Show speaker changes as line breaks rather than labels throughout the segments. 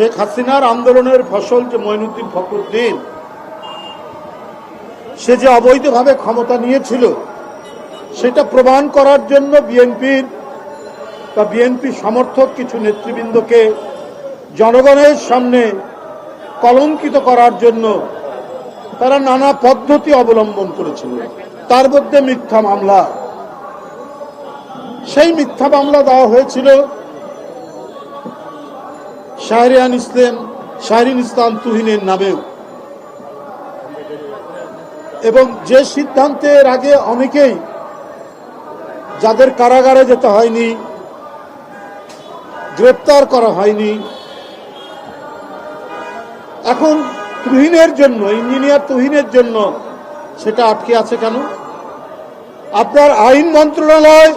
শেখ হাসিনার আন্দোলনের ফসল যে মঈনুদ্দিন ফখরুদ্দিন, সে যে অবৈধভাবে ক্ষমতা নিয়েছিল, সেটা প্রমাণ করার জন্য বিএনপির বা বিএনপি সমর্থক কিছু নেতৃবৃন্দকে জনগণের সামনে কলঙ্কিত করার জন্য তারা নানা পদ্ধতি অবলম্বন করেছিল। তার মধ্যে মিথ্যা মামলা। সেই মিথ্যা মামলা দেওয়া হয়েছিল শাহরিয়ান ইসলাম শাহরিন ইসলাম তুহিনের নামেও। এবং যে সিদ্ধান্তের আগে অনেকেই যাদের কারাগারে যেতে হয়নি, গ্রেপ্তার করা হয়নি, এখন তুহিনের জন্য, ইঞ্জিনিয়ার তুহিনের জন্য সেটা আটকে আছে কেন? আপনার আইন মন্ত্রণালয়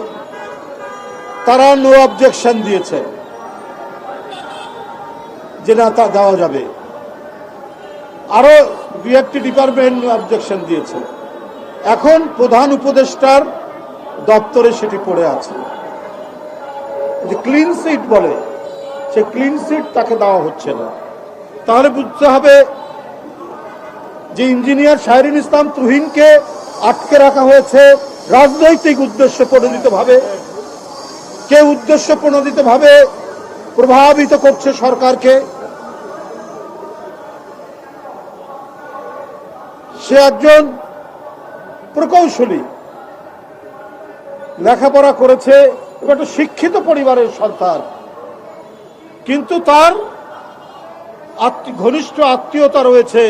তারা নো অবজেকশন দিয়েছে। যে না, তা দেওয়া যাবে। আরও দু একটি ডিপার্টমেন্ট অবজেকশন দিয়েছে। এখন প্রধান উপদেষ্টার দপ্তরে সেটি পড়ে আছে। যে ক্লিন সিট বলে, সে ক্লিন সিট তাকে দেওয়া হচ্ছে না। তাহলে বুঝতে হবে যে ইঞ্জিনিয়ার শাহরিন ইসলাম তুহিনকে আটকে রাখা হয়েছে রাজনৈতিক উদ্দেশ্য প্রণোদিত ভাবে কে উদ্দেশ্য প্রণোদিত ভাবে প্রভাবিত করছে সরকারকে? সে একজন প্রকৌশলী। লেখাপড়া করেছে একটা শিক্ষিত পরিবারের সন্তান। কিন্তু তার ঘনিষ্ঠ আত্মীয়তা রয়েছে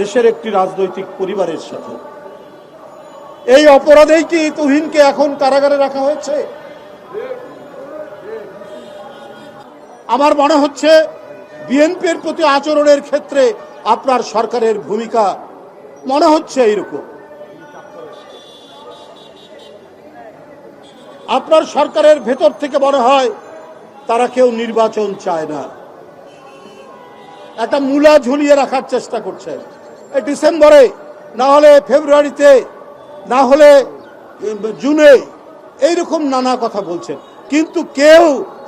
দেশের একটি রাজনৈতিক পরিবারের সাথে। এই অপরাধেই কি তুহিনকে এখন কারাগারে রাখা হয়েছে? আমার মনে হচ্ছে, বিএনপির প্রতি আচরণের ক্ষেত্রে আপনার সরকারের ভূমিকা মনে হচ্ছে এইরকম। আপনার সরকারের ভেতর থেকে মনে হয় তারা কেউ নির্বাচন চায় না। একটা মূলা ঝুলিয়ে রাখার চেষ্টা করছে। এই ডিসেম্বরে, না হলে ফেব্রুয়ারিতে, না হলে জুনে, এইরকম নানা কথা বলছেন। কিন্তু কেউ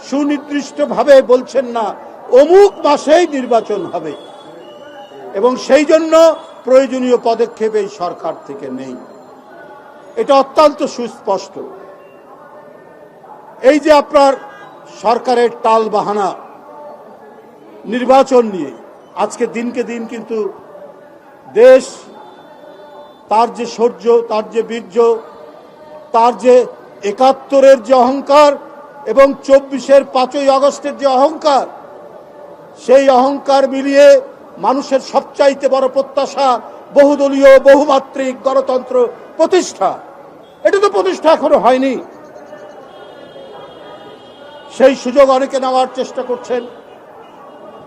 সুনির্দিষ্টভাবে বলছেন না, অমুক মাসেই নির্বাচন হবে। এবং সেই জন্য প্রয়োজনীয় পদক্ষেপ এই সরকার থেকে নেই। এটা অত্যন্ত সুস্পষ্ট। এই যে আপনার সরকারের টাল বাহানা, নির্বাচন নিয়ে, আজকে দিনকে দিন কিন্তু দেশ তার যে শৌর্য তার যে বীর্য, তার যে একাত্তরের যে অহংকার এবং চব্বিশের পাঁচই আগস্টের যে অহংকার, সেই অহংকার মিলিয়ে মানুষের সবচাইতে বড় প্রত্যাশা বহুদলীয়, বহুমাত্রিক গণতন্ত্র প্রতিষ্ঠা। এটা তো প্রতিষ্ঠা এখনও হয়নি। সেই সুযোগ অনেকে নেওয়ার চেষ্টা করছেন।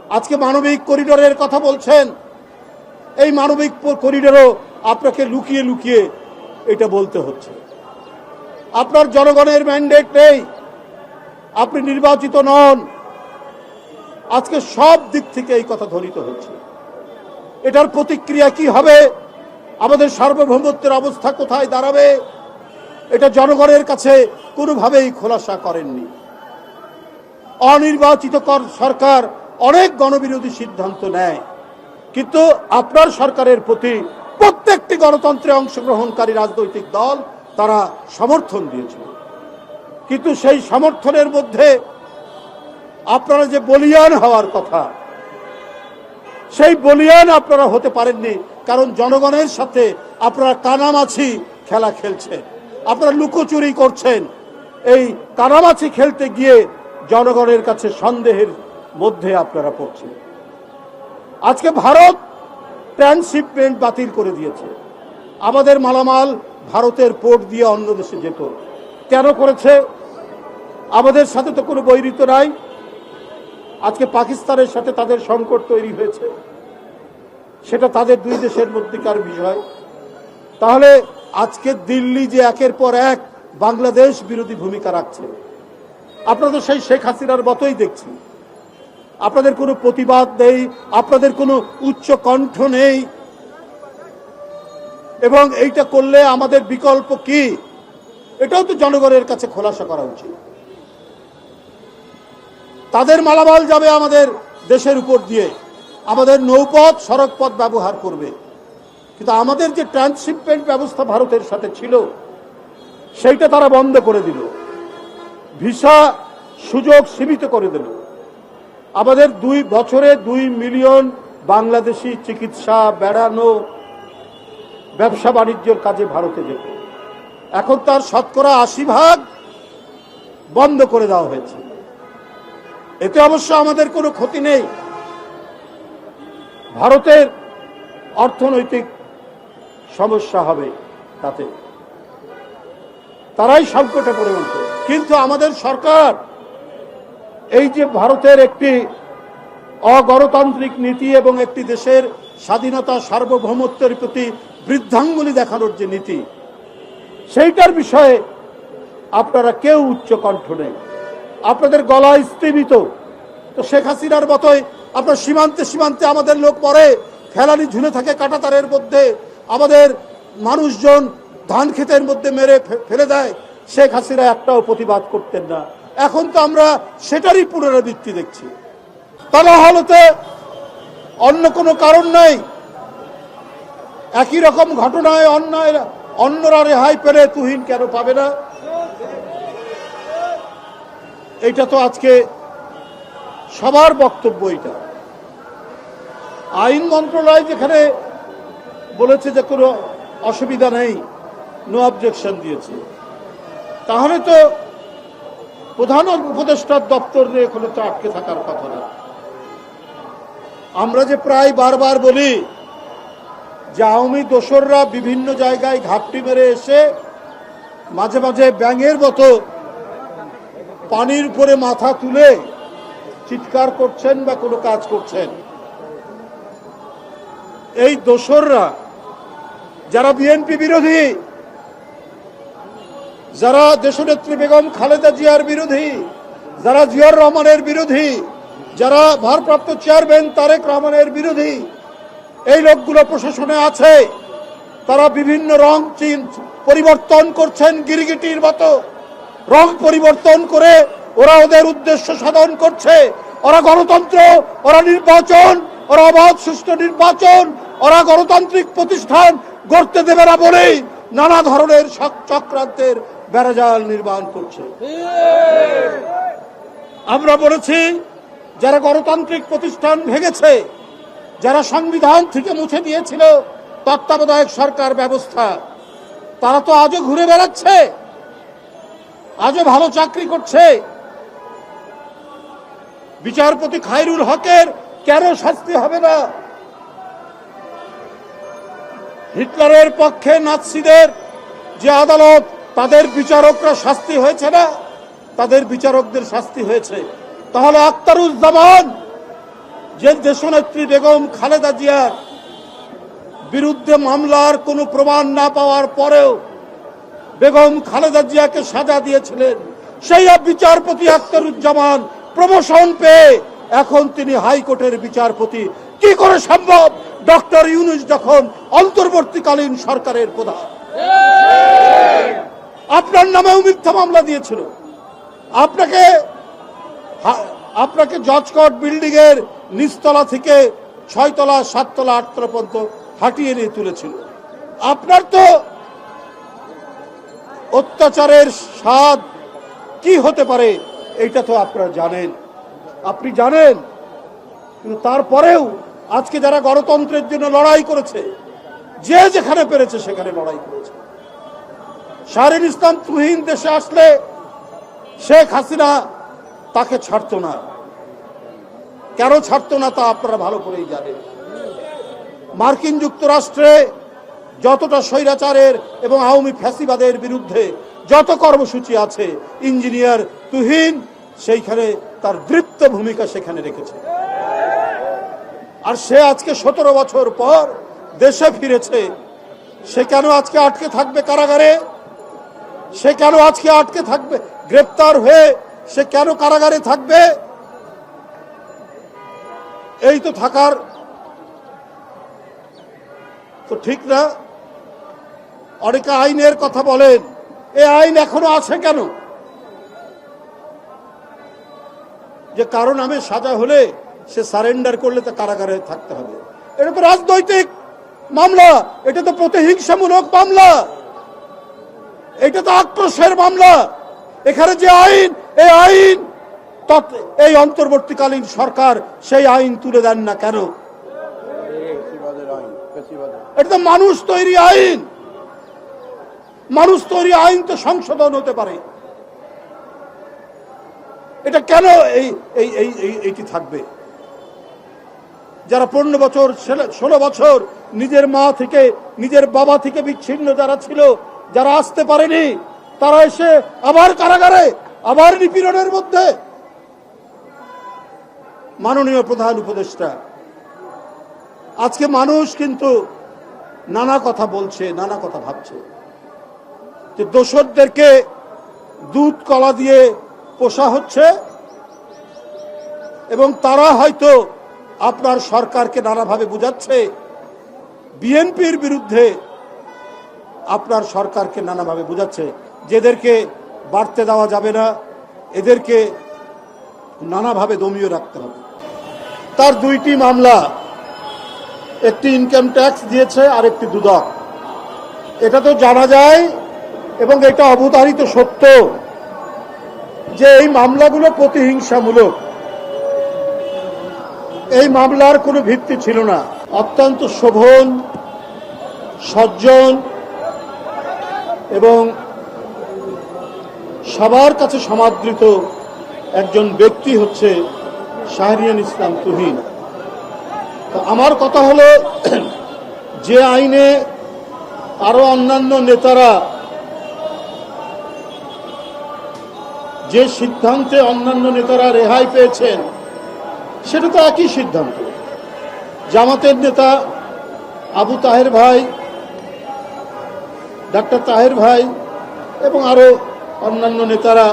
আজকে মানবিক করিডোরের কথা বলছেন। এই মানবিক করিডোরও আপনাকে লুকিয়ে লুকিয়ে এটা বলতে হচ্ছে। আপনার জনগণের ম্যান্ডেট নেই। আপনি নির্বাচিত নন। আজকে সব দিক থেকে এই কথা ধ্বনিত হচ্ছে। এটার প্রতিক্রিয়া কি হবে? আমাদের সার্বভৌমত্বের অবস্থা কোথায় দাঁড়াবে? এটা জনগণের কাছে কোনোভাবেই খোলাসা করেননি। অনির্বাচিত কর- সরকার অনেক গণবিরোধী সিদ্ধান্ত নেয়। কিন্তু আপনার সরকারের প্রতি প্রত্যেকটি গণতন্ত্রে অংশগ্রহণকারী রাজনৈতিক দল তারা সমর্থন দিয়েছিল। কিন্তু সেই সমর্থনের মধ্যে আপনারা যে বলিয়ান হওয়ার কথা, সেই বলিয়ান আপনারা হতে পারেননি, কারণ জনগণের সাথে আপনারা কানামাছি খেলা খেলছেন, আপনারা লুকোচুরি করছেন। এই কানামাছি খেলতে গিয়ে জনগণের কাছে সন্দেহের মধ্যে আপনারা পড়ছেন। আজকে ভারত ট্রান্সশিপমেন্ট বাতিল করে দিয়েছে। আমাদের মালামাল ভারতের পোর্ট দিয়ে অন্য দেশে যেত। কেন করেছে? আমাদের সাথে তো কোনো বৈরিত নাই। আজকে পাকিস্তানের সাথে তাদের সংকট তৈরি হয়েছে। সেটা তাদের দুই দেশের মধ্যেকার বিষয়। তাহলে আজকে দিল্লি যে একের পর এক বাংলাদেশ বিরোধী ভূমিকা রাখছে, আপনারা তো সেই শেখ হাসিনার মতোই দেখছি আপনাদের কোনো প্রতিবাদ নেই, আপনাদের কোনো উচ্চ কণ্ঠ নেই। এবং এইটা করলে আমাদের বিকল্প কি? এটাও তো জনগণের কাছে খোলাসা করা উচিত। তাদের মালামাল যাবে আমাদের দেশের উপর দিয়ে। আমাদের নৌপথ, সড়কপথ ব্যবহার করবে। কিন্তু আমাদের যে ট্রান্সশিপমেন্ট ব্যবস্থা ভারতের সাথে ছিল, সেইটা তারা বন্ধ করে দিল। ভিসা সুযোগ সীমিত করে দিল। আমাদের দুই বছরে দুই মিলিয়ন বাংলাদেশি চিকিৎসা, বেড়ানো, ব্যবসা বাণিজ্যের কাজে ভারতে যেত। এখন তার শতকরা আশি ভাগ বন্ধ করে দেওয়া হয়েছে। এতে অবশ্য আমাদের কোনো ক্ষতি নেই। ভারতের অর্থনৈতিক সমস্যা হবে তাতে। তারাই সংকটে উঠবে কিন্তু আমাদের সরকার এই যে ভারতের একটি অগণতান্ত্রিক নীতি এবং একটি দেশের স্বাধীনতা সার্বভৌমত্বের প্রতি বৃদ্ধাঙ্গুলি দেখানোর যে নীতি, সেইটার বিষয়ে আপনারা কেউ উচ্চ কণ্ঠ নেই। আপনাদের গলা স্থীমিত তো শেখ হাসিনার মতোই আপনার সীমান্তে সীমান্তে আমাদের লোক পরে ফেলানি ঝুলে থাকে কাটাতারের মধ্যে, আমাদের মানুষজন ধান ক্ষেতের মধ্যে মেরে ফেলে দেয়, শেখ হাসিনা একটাও প্রতিবাদ করতেন না। এখন তো আমরা সেটারই পুনরাবৃত্তি দেখছি। তারা হলতে অন্য কোনো কারণ নাই। একই রকম ঘটনায় অন্যায় অন্যরা রেহাই পেলে তুহিন কেন পাবে না? এটা তো আজকে সবার বক্তব্য এটা। আইন মন্ত্রণালয় যেখানে বলেছে যে কোনো অসুবিধা নেই নো অবজেকশন দিয়েছে। তাহলে তো প্রধান উপদেষ্টার দপ্তর নিয়ে কোনো তো আটকে থাকার কথা না। আমরা যে প্রায় বারবার বলি যে আওয়ামী দোসররা বিভিন্ন জায়গায় ঘাপটি মেরে এসে মাঝে মাঝে ব্যাঙের মতো পানির উপরে মাথা তুলে চিৎকার করছেন বা কোনো কাজ করছেন। এই দোসররা, যারা বিএনপি বিরোধী, যারা দেশনেত্রী বেগম খালেদা জিয়ার বিরোধী, যারা জিয়ার রহমানের বিরোধী, যারা ভারপ্রাপ্ত চেয়ারম্যান তারেক রহমানের বিরোধী, এই লোকগুলো প্রশাসনে আছে। তারা বিভিন্ন রং চিন পরিবর্তন করছেন গিরিগিটির মতো। রং পরিবর্তন করে ওরা ওদের উদ্দেশ্য সাধন করছে। ওরা গণতন্ত্র, ওরা নির্বাচন, ওরা অবাধ সুষ্ঠু নির্বাচন, ওরা গণতান্ত্রিক প্রতিষ্ঠান গড়তে দেবে না বলেই নানা ধরনের চক্রান্তের বেড়াজাল নির্মাণ করছে। আমরা বলেছি, যারা গণতান্ত্রিক প্রতিষ্ঠান ভেঙেছে, যারা সংবিধান থেকে মুছে দিয়েছিল তত্ত্বাবধায়ক সরকার ব্যবস্থা, তারা তো আজও ঘুরে বেড়াচ্ছে। আজও ভালো চাকরি করছে। বিচারপতি খায়রুল হকের কেন শাস্তি হবে না? হিটলারের পক্ষে নাৎসিদের যে আদালত, তাদের বিচারকরা শাস্তি হয়েছে না? তাদের বিচারকদের শাস্তি হয়েছে। তাহলে আক্তারুজ্জামান যে দেশনেত্রী বেগম খালেদা জিয়ার বিরুদ্ধে মামলার কোনো প্রমাণ না পাওয়ার পরেও বেগম খালেদা জিয়াকে সাজা দিয়েছিলেন। সেই বিচারপতি আক্তারুজ্জামান প্রমোশন পেয়ে এখন তিনি হাইকোর্টের বিচারপতি। কি করে সম্ভব? ডক্টর ইউনুস যখন অন্তর্বর্তীকালীন সরকারের প্রধান। আপনার নামেও মিথ্যা মামলা দিয়েছিল। আপনাকে আপনাকে জজকট বিল্ডিং এর নিচতলা থেকে ছয়তলা, সাততলা, আটতলা পর্যন্ত হাঁটিয়ে নিয়ে তুলেছিল। আপনার তো অত্যাচারের স্বাদ কি হতে পারে, এইটা তো আপনারা জানেন। আপনি জানেন, কিন্তু তারপরেও আজকে যারা গণতন্ত্রের জন্য লড়াই করেছে, যে যেখানে পেরেছে সেখানে লড়াই করেছে। শাহরিন ইসলাম তুহিন দেশে আসলে শেখ হাসিনা তাকে ছাড়তো না। কেন ছাড়তো না তা আপনারা ভালো করেই জানেন। মার্কিন যুক্তরাষ্ট্রে যতটা স্বৈরাচারের এবং আওয়ামী ফ্যাসিবাদের বিরুদ্ধে যত কর্মসূচি আছে, ইঞ্জিনিয়ার তুহিন সেইখানে তার দৃপ্ত ভূমিকা সেখানে রেখেছে। আর সে আজকে সতেরো বছর পর দেশে ফিরেছে। সে কেন আজকে আটকে থাকবে কারাগারে? সে কেন আজকে আটকে থাকবে, গ্রেপ্তার হয়ে সে কেন কারাগারে থাকবে? এই তো থাকার। তো ঠিক না অনেকে আইনের কথা বলেন। এই আইন এখনও আছে কেন? যে কারও নামে সাজা হলে সে সারেন্ডার করলে তো কারাগারে থাকতে হবে। এটা তো রাজনৈতিক মামলা এটা তো প্রতিহিংসামূলক মামলা। এটা তো আক্রোশের মামলা। এখানে যে আইন এই আইন এই অন্তর্বর্তীকালীন সরকার সেই আইন তুলে দেন না কেন? এটা তো মানুষ তৈরি আইন। মানুষ তৈরি আইন তো সংশোধন হতে পারে। এটা কেন এই এই এই, এই- এইটি থাকবে? যারা পনেরো বছর, ষোলো বছর নিজের মা থেকে, নিজের বাবা থেকে বিচ্ছিন্ন যারা ছিল, যারা আসতে পারেনি, তারা এসে আবার কারাগারে, আবার নিপীড়নের মধ্যে। মাননীয় প্রধান উপদেষ্টা, আজকে মানুষ কিন্তু নানা কথা বলছে, নানা কথা ভাবছে। যে দোসরদেরকে দুধ, কলা দিয়ে পোষা হচ্ছে, এবং তারা হয়তো আপনার সরকারকে নানাভাবে বুঝাচ্ছে, বিএনপির বিরুদ্ধে আপনার সরকারকে নানাভাবে বুঝাচ্ছে। যেদেরকে বাড়তে দেওয়া যাবে না, এদেরকে নানাভাবে দমিয়ে রাখতে হবে। তার দুইটি মামলা, একটি ইনকাম ট্যাক্স দিয়েছে আর একটি দুদক। এটা তো জানা যায় এবং এটা অবতারিত সত্য যে এই মামলাগুলো প্রতিহিংসামূলক। এই মামলার কোনো ভিত্তি ছিল না। অত্যন্ত শোভন, সজ্জন এবং সবার কাছে সমাদৃত একজন ব্যক্তি হচ্ছে শাহরিয়ান ইসলাম তুহিন। তো আমার কথা হলো যে আইনে আরও অন্যান্য নেতারা যে সিদ্ধান্তে অন্যান্য নেতারা রেহাই পেয়েছেন, সেটা তো একই সিদ্ধান্ত। জামাতের নেতা আবু তাহের ভাই, ডাক্তার তাহের ভাই এবং আরও অন্যান্য নেতারা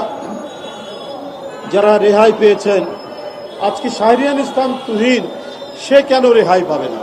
যারা রেহাই পেয়েছেন, আজকে শাহরিয়ান ইসলাম তুহিন, সে কেন রেহাই পাবে না?